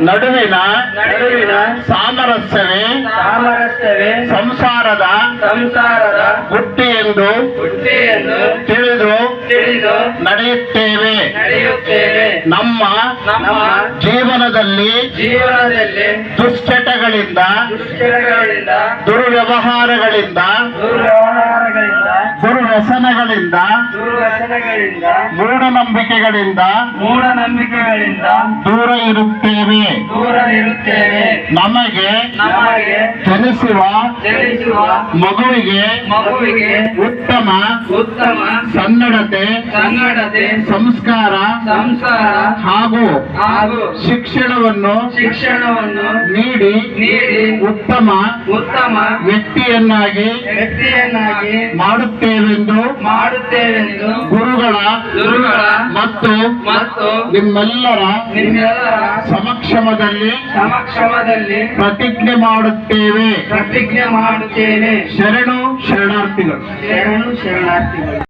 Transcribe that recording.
ನಡುವಿನ ನಡುವಿನ ಸಾಮರಸ್ಯವೇ ಸಾಮರಸ್ಯವೇ ಸಂಸಾರದ ಸಂಸಾರದ ಹುಟ್ಟಿ ಎಂದು ಹುಟ್ಟಿಯನ್ನು ತಿಳಿದು ತಿಳಿದು ನಡೆಯುತ್ತೇವೆ. ನಡೆಯುತ್ತೇವೆ. ನಮ್ಮ ನಮ್ಮ ಜೀವನದಲ್ಲಿ ಜೀವನದಲ್ಲಿ ದುಶ್ಚಟಗಳಿಂದ ದುಶ್ಚಟಗಳಿಂದ ದುರ್ವ್ಯವಹಾರಗಳಿಂದ ದುರ್ವ್ಯವಹಾರಗಳಿಂದ ದುರ್ವ್ಯಸನಗಳಿಂದ ದುರ್ವ್ಯಸನಗಳಿಂದ ಮೂಢನಂಬಿಕೆಗಳಿಂದ ಮೂಢನಂಬಿಕೆಗಳಿಂದ ದೂರ ಇರುತ್ತೇವೆ. ದೂರ ಇರುತ್ತೇವೆ. ನಮಗೆ ನಮಗೆ ಜನಿಸುವ ಜನಿಸುವ ಮಗುವಿಗೆ ಮಗುವಿಗೆ ಉತ್ತಮ ಉತ್ತಮ ಕನ್ನಡತೆ ಕನ್ನಡತೆ ಸಂಸ್ಕಾರ ಸಂಸ್ಕಾರ ಹಾಗೂ ಹಾಗೂ ಶಿಕ್ಷಣವನ್ನು ಶಿಕ್ಷಣವನ್ನು ನೀಡಿ ನೀಡಿ ಉತ್ತಮ ಉತ್ತಮ ವ್ಯಕ್ತಿಯನ್ನಾಗಿ ವ್ಯಕ್ತಿಯನ್ನಾಗಿ ಮಾಡುತ್ತೇವೆಂದು ಮಾಡುತ್ತೇವೆಂದು ಗುರುಗಳ ಗುರುಗಳ ಮತ್ತು ಮತ್ತು ನಿಮ್ಮೆಲ್ಲರ ನಿಮ್ಮೆಲ್ಲರ ಸಮಕ್ಷಮದಲ್ಲಿ ಸಮಕ್ಷಮದಲ್ಲಿ ಪ್ರತಿಜ್ಞೆ ಮಾಡುತ್ತೇವೆ. ಪ್ರತಿಜ್ಞೆ ಮಾಡುತ್ತೇನೆ ಶರಣು ಶರಣಾರ್ಥಿಗಳು. ಶರಣು ಶರಣಾರ್ಥಿಗಳು.